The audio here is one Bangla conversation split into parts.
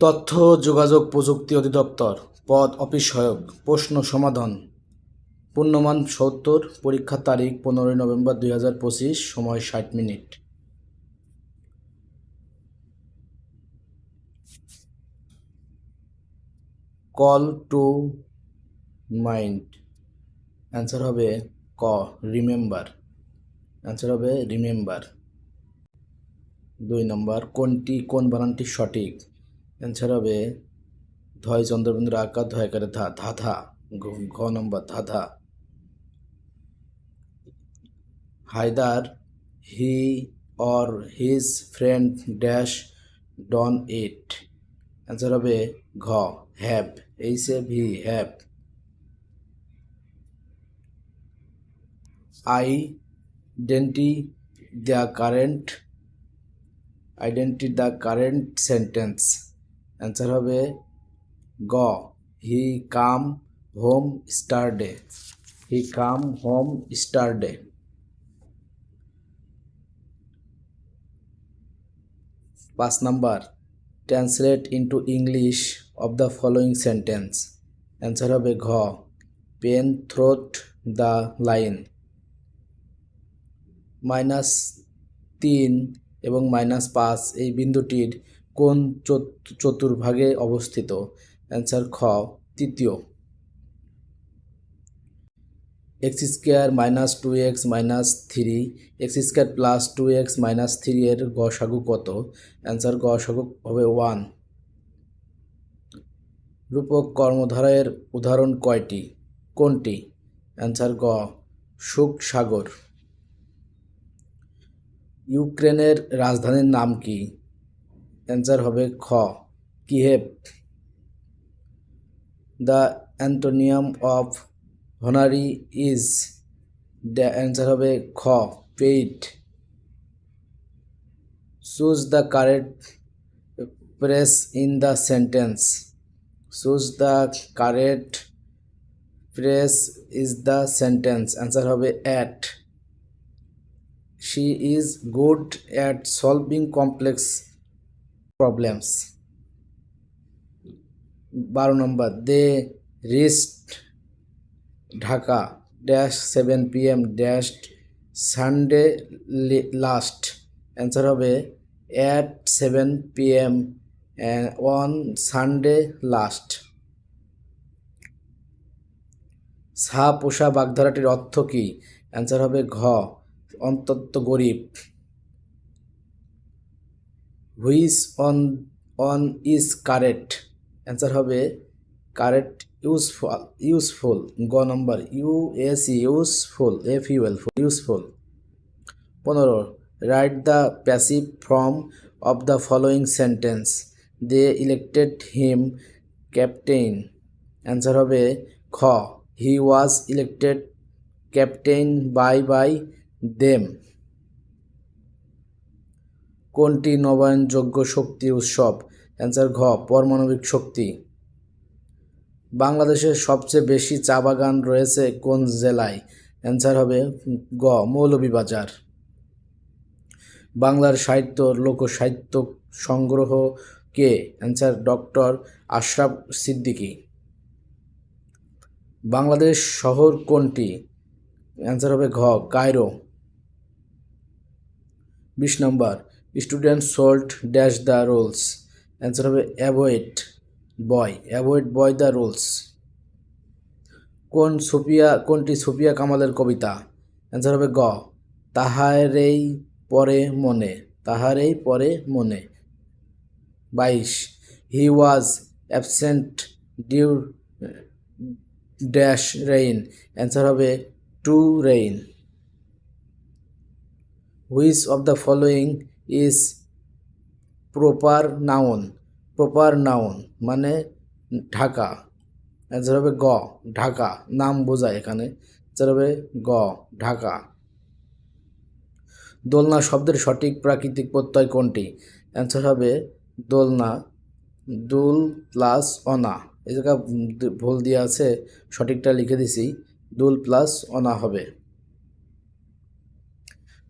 তথ্য, যোগাযোগ প্রযুক্তি অধিদপ্তর, পদ, অফিস সহায়ক প্রশ্ন সমাধান। পূর্ণমান সত্তর পরীক্ষার তারিখ পনেরোই নভেম্বর দুই হাজার পঁচিশ, সময় ষাট minute. Call to mind. Answer হবে ক, রিমেম্বার। অ্যান্সার হবে রিমেম্বার। দুই নম্বর, কোনটি, কোন বানানটি সঠিক? অ্যান্সার হবে ধয় চন্দ্রবিন্দুর আকার, ধয় আকারে ধা ধাধা ঘ- নম্বর ধাধা either, he, or, his, friend, dash, done, it. Answer হবে ঘ have H, A, V have identify the correct, identify, the correct sentence. Answer হবে গ। He come home Saturday he come home Saturday পাঁচ number. Translate into English of the following sentence answer হবে ঘ। Pen throat the line minus তিন এবং মাইনাস পাঁচ এই বিন্দুটির কোন চত- চতুর্ভাগে অবস্থিত? অ্যান্সার খ, তৃতীয়। X square minus two X minus three X square plus two X minus three এর গসাগু কত? অ্যান্সার গসাগু হবে ওয়ান। রূপক কর্মধারয়ের উদাহরণ কয়টি? কোনটি? অ্যান্সার গ, সুখ সাগর। ইউক্রেনের রাজধানীর নাম কি? অ্যান্সার হবে খ। কিহেভ the antonym of honorary is. The answer হবে খ। Paid. Choose the correct press in the sentence. Choose the correct press is the sentence. Answer হবে at. she is good at solving complex problems. বারো নম্বর they reached Dhaka dash seven P M dash Sunday last answer হবে at seven P M on Sunday last সা পোষা বাগধারাটির অর্থ কী? অ্যান্সার হবে ঘ, অন্তত গরিব. Which one one is correct answer হবে কারেক্ট ইউজফুল ইউজফুল গ নম্বর U S useful F UL useful পনেরো write the passive form of the following sentence they elected him captain answer হবে, খ he was elected captain by by them কোনটি নবায়নযোগ্য শক্তি উৎসব? অ্যান্সার ঘ, পরমাণবিক শক্তি। বাংলাদেশের সবচেয়ে বেশি চা বাগান রয়েছে কোন জেলায়? অ্যান্সার হবে গ, মৌলভীবাজার। বাংলার সাহিত্য, লোকসাহিত্য সংগ্রহ কে? Answer doctor Ashraf Siddiqui. Bangladesh শহর কোনটি? অ্যান্সার হবে ঘ, কায়রো। বিশ নম্বর student should dash the rules. Answer হবে abide by abide by the rules. কোন সুফিয়া, কোনটি সুফিয়া কামালের কবিতা? অ্যান্সার হবে গ, তাহারেই পরে মনে, তাহারেই পরে মনে। বাইশ, he was absent due dash rain. Answer হবে to rain. Which of the following is proper noun proper noun মানে ঢাকা। অ্যান্সার হবে গ, ঢাকা, নাম বোঝায় এখানে। অ্যান্সার গ, ঢাকা। দোলনা শব্দের সঠিক প্রাকৃতিক প্রত্যয় কোনটি? অ্যান্সার হবে দোলনা, দুল প্লাস অনা। এই জায়গা ভুল দিয়ে আছে, সঠিকটা লিখে দিছি, দুল প্লাস অনা হবে।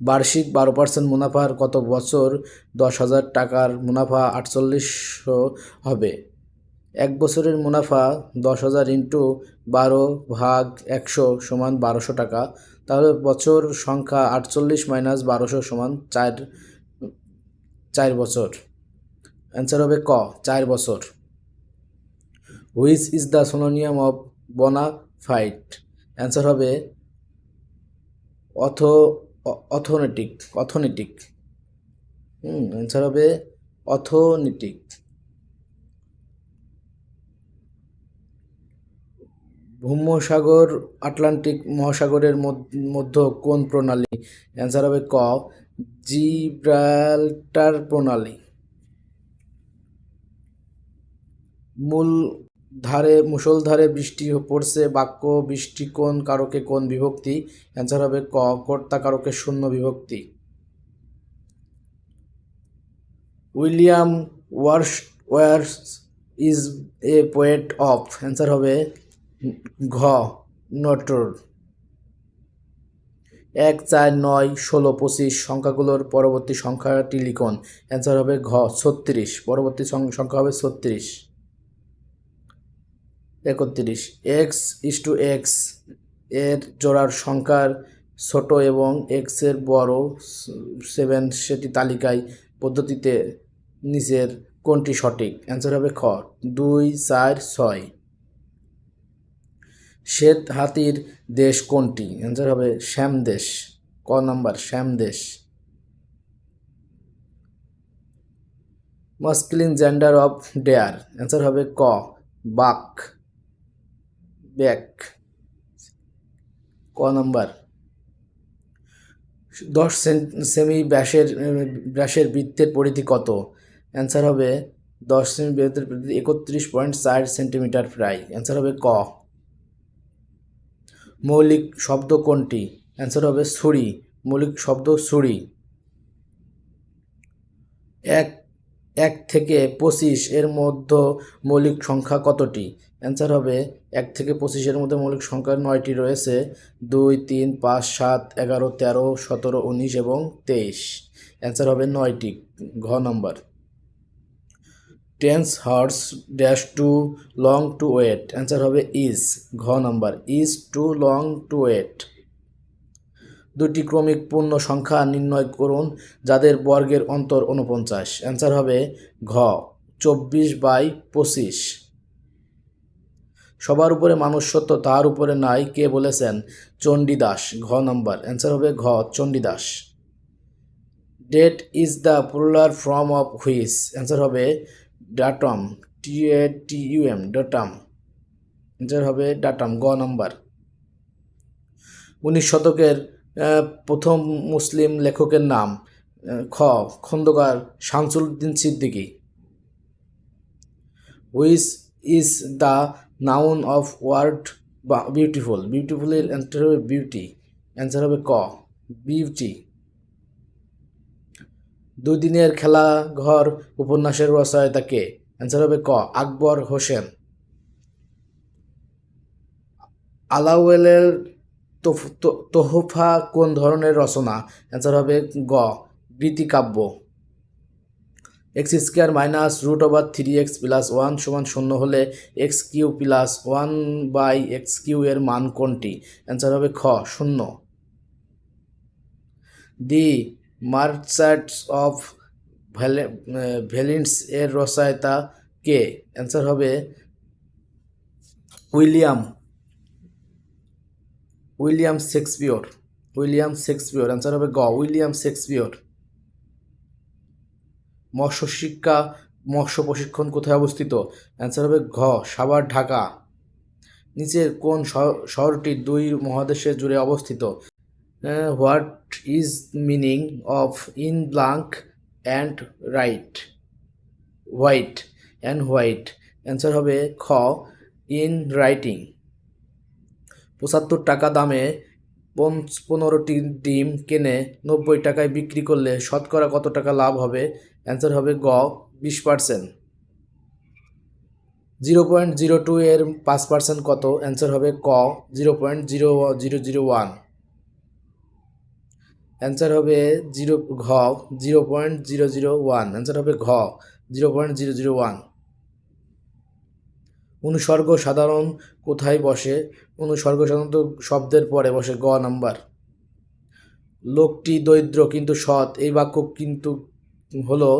বার্ষিক বারো পার্সেন্ট মুনাফার কত বছর দশ হাজার টাকার মুনাফা আটচল্লিশশো হবে? এক বছরের মুনাফা দশ হাজার ইন্টু বারো ভাগ একশো সমান বারোশো টাকা। তাহলে বছর সংখ্যা আটচল্লিশ মাইনাস বারোশো সমান চার চার বছর। অ্যান্সার হবে ক, চার বছর। Which is the synonym of bona fide? Answer হবে অথ অথনেটিক অথনেটিক হুম অ্যান্সার হবে অথনেটিক ভূমসাগর, আটলান্টিক মহাসাগরের মধ্য কোন প্রণালী? অ্যান্সার হবে ক, জিব্রাল্টার প্রণালী। মূল ধারে মুষলধারে বৃষ্টি পড়ছে, বাক্য, বৃষ্টি কোন কারকে কোন বিভক্তি? অ্যান্সার হবে ক, কর্তা কারকে শূন্য বিভক্তি। William Wordsworth is a poet of, answer হবে ঘ, নটর। এক, চার, নয়, ষোলো, পঁচিশ সংখ্যাগুলোর পরবর্তী সংখ্যাটি লিখুন। অ্যান্সার হবে ঘ, ছত্রিশ, পরবর্তী সংখ্যা হবে ছত্রিশ। একত্রিশ। এক্স ইস টু এক্সের জোড়ার সংখ্যার ছোট এবং এক্সের বড় সেভেন সেটি তালিকায় পদ্ধতিতে নিচের কোনটি সঠিক? অ্যান্সার হবে খ। দুই, চার, ছয়। শ্বেত হাতির দেশ কোনটি? অ্যান্সার হবে শ্যাম দেশ। ক নাম্বার, শ্যাম দেশ। Masculine gender of deer answer হবে ক, বাক। ব্যাক ক নাম্বার? দশ সেমি ব্যাসের ব্যাসের বৃত্তের পরিধি কত? অ্যান্সার হবে দশ সেমি বৃত্তের পরিধি একত্রিশ পয়েন্ট চার সেন্টিমিটার প্রায়। অ্যান্সার হবে ক। মৌলিক শব্দ কোনটি? অ্যান্সার হবে ছুরি। মৌলিক শব্দ ছুরি। এক এক থেকে পঁচিশ এর মধ্যে মৌলিক সংখ্যা কতটি? অ্যান্সার হবে এক থেকে পঁচিশের মধ্যে মৌলিক সংখ্যা নয়টি রয়েছে। দুই, তিন, পাঁচ, সাত, এগারো, তেরো, সতেরো, উনিশ এবং তেইশ। অ্যান্সার হবে নয়টি, ঘ নম্বর tense horse dash too long to wait answer হবে ইজ ঘ number is too long to wait দুটি ক্রমিক পূর্ণ সংখ্যা নির্ণয় করুন যাদের বর্গের অন্তর উনপঞ্চাশ অ্যান্সার হবে ঘ, চব্বিশ বাই পঁচিশ। সবার উপরে মানুষ সত্য, তার উপরে নাই, কে বলেছেন? চণ্ডীদাস, ঘ নাম্বার। অ্যান্সার হবে ঘ, Chandidas. Date is the polar form of which. Answer হবে datum T A T U M datum. Answer হবে ডাটাম, গ নাম্বার। উনিশ শতকের প্রথম মুসলিম লেখকের নাম খ, Khondakar Shamsuddin Siddiqui. Which is the noun of word beautiful বিউটিফুলের answer হবে বিউটি অ্যান্সার হবে ক বিউটি দুদিনের খেলা, ঘর, উপন্যাসের রচয়িতা কে অ্যান্সার হবে ক, আকবর হোসেন। আলাওয়েলের তোহফা কোন ধরনের রচনা? অ্যান্সার হবে গ গীতিকাব্য x square minus root over three x plus one সমান শূন্য হলে x cube plus one by x cube এর মান কোনটি? অ্যান্সার হবে খ, শূন্য। The merchants of vale valence এর রচয়িতা কে? অ্যান্সার হবে William. William Shakespeare. William Shakespeare answer হবে গ, উইলিয়াম শেক্সপিয়র। মৎস্য শিক্ষা, মৎস্য প্রশিক্ষণ কোথায় অবস্থিত? অ্যান্সার হবে ঘ, সাভার, ঢাকা। নিচের কোন শহরটি দুই মহাদেশে জুড়ে অবস্থিত? What is meaning of in blank and right? White, and white. Answer হবে খ, ইন রাইটিং। পঁচাত্তর টাকা দামে পনেরোটি ডিম কিনে নব্বই টাকায় বিক্রি করলে শতকরা কত টাকা লাভ হবে? অ্যান্সার হবে গ, বিশ percent. Zero point zero two এর পাঁচ পার্সেন্ট কত? অ্যান্সার হবে ক, zero point zero zero zero one. Answer হবে জিরো, ঘ, zero point zero zero one. Answer হবে ঘ, zero point zero zero one. অনুসর্গ সাধারণ কোথায় বসে? অনুসর্গ সাধারণত শব্দের পরে বসে গ নাম্বার। লোকটি দরিদ্র কিন্তু সৎ, এই বাক্য কিন্তু হলো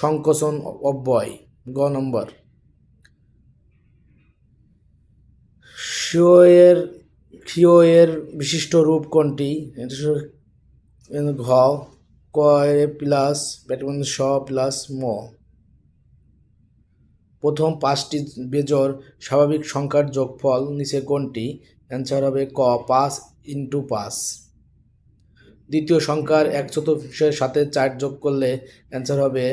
সংকোচন অব্যয়, গ নম্বর। শিও এর ক্ষিয় এর বিশিষ্ট রূপ কোনটি? ঘ, ক, এ প্লাস ব্যাটমান স প্লাস ম। প্রথম পাঁচটি বেজোড় স্বাভাবিক সংখ্যার যোগফল নিচে কোনটি অ্যান্সার হবে ক পাঁচ ইন্টু পাঁচ। দ্বিতীয় সংখ্যার এক চতুর্থাংশের সাথে চার যোগ করলে অ্যান্সার হবে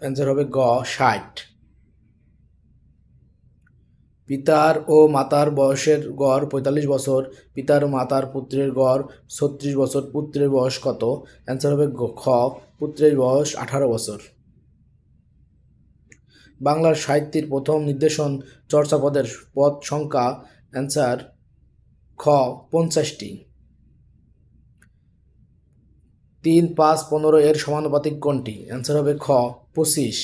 অ্যান্সার হবে গ ষাট। পিতার ও মাতার বয়সের গড় পঁয়তাল্লিশ বছর, পিতার মাতার পুত্রের গড় ছত্রিশ বছর, পুত্রের বয়স কত? অ্যান্সার হবে খ, পুত্রের বয়স আঠারো বছর। বাংলার সাহিত্যের প্রথম নির্দেশন চর্চাপদের পদ সংখ্যা অ্যান্সার খ পঞ্চাশটি। তিন পাঁচ পনেরো এর সমানুপাতিক কোনটি অ্যান্সার হবে খ পঁচিশ।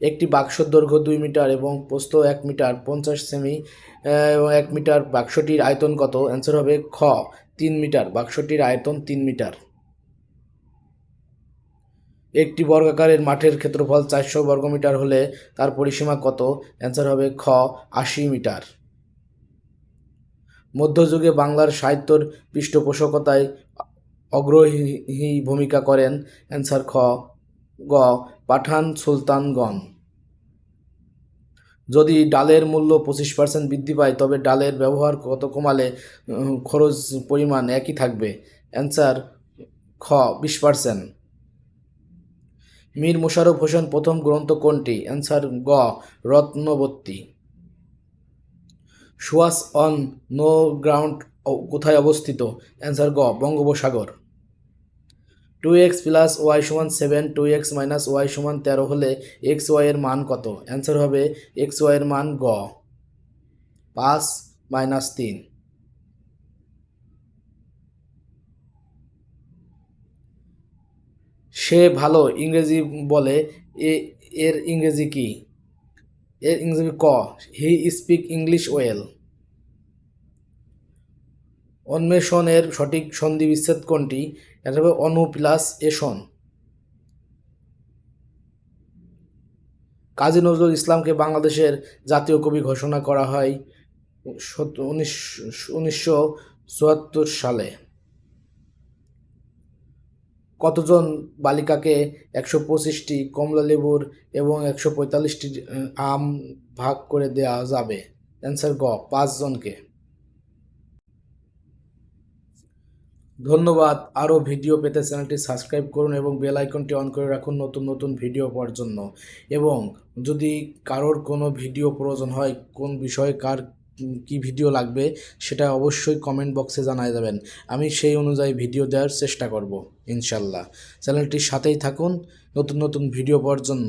একটি বাক্সর দৈর্ঘ্য দুই মিটার এবং প্রস্থ এক মিটার পঞ্চাশ সেমি এবং এক মিটার বাক্সটির আয়তন কত? অ্যান্সার হবে খ তিন মিটার। বাক্সটির আয়তন তিন মিটার। একটি বর্গাকারের মাঠের ক্ষেত্রফল চারশো বর্গমিটার হলে তার পরিসীমা কত? অ্যান্সার হবে খ, আশি মিটার। মধ্যযুগে বাংলার সাহিত্যর পৃষ্ঠপোষকতায় অগ্রহী ভূমিকা করেন, অ্যান্সার খ, গ, পাঠান সুলতানগণ। যদি ডালের মূল্য পঁচিশ পার্সেন্ট বৃদ্ধি পায়, তবে ডালের ব্যবহার কত কমালে খরচ পরিমাণ একই থাকবে? অ্যান্সার খ, বিশ পার্সেন্ট। মীর মোশাররফ হোসেন প্রথম গ্রন্থ কোনটি? অ্যান্সার গ রত্নবর্তী সুয়াস অন নো গ্রাউন্ড কোথায় অবস্থিত? অ্যান্সার গ, বঙ্গোপসাগর। টু এক্স প্লাস ওয়াই সমান seven two X minus Y সমান তেরো হলে এক্স ওয়াইয়ের মান কত? অ্যান্সার হবে এক্স ওয়াইয়ের মান গ, পাঁচ মাইনাস তিন। সে ভালো ইংরেজি বলে, এ, এর ইংরেজি কি? এর ইংরেজি ক। হি স্পিক ইংলিশ ওয়েল অন্বেষণের সঠিক সন্ধি বিচ্ছেদ কোনটি? এটা হবে অনু প্লাস এসন কাজী নজরুল ইসলামকে বাংলাদেশের জাতীয় কবি ঘোষণা করা হয় উনিশশো সালে। কতজন বালিকাকে একশো পঁচিশটি কমলা লেবুর এবং একশো পঁয়তাল্লিশটি আম ভাগ করে দেওয়া যাবে? অ্যান্সার গ, পাঁচজনকে। ধন্যবাদ। আরও ভিডিও পেতে চ্যানেলটি সাবস্ক্রাইব করুন এবং বেল আইকনটি অন করে রাখুন নতুন নতুন ভিডিও পাওয়ার জন্য। এবং যদি কারোর কোনো ভিডিও প্রয়োজন হয়, কোন বিষয়ে, কার কি ভিডিও লাগবে সেটা অবশ্যই কমেন্ট বক্সে জানায় যাবেন। আমি সেই অনুযায়ী ভিডিও দেওয়ার চেষ্টা করব, ইনশাল্লাহ। চ্যানেলটির সাথেই থাকুন নতুন নতুন ভিডিও পাওয়ার জন্য।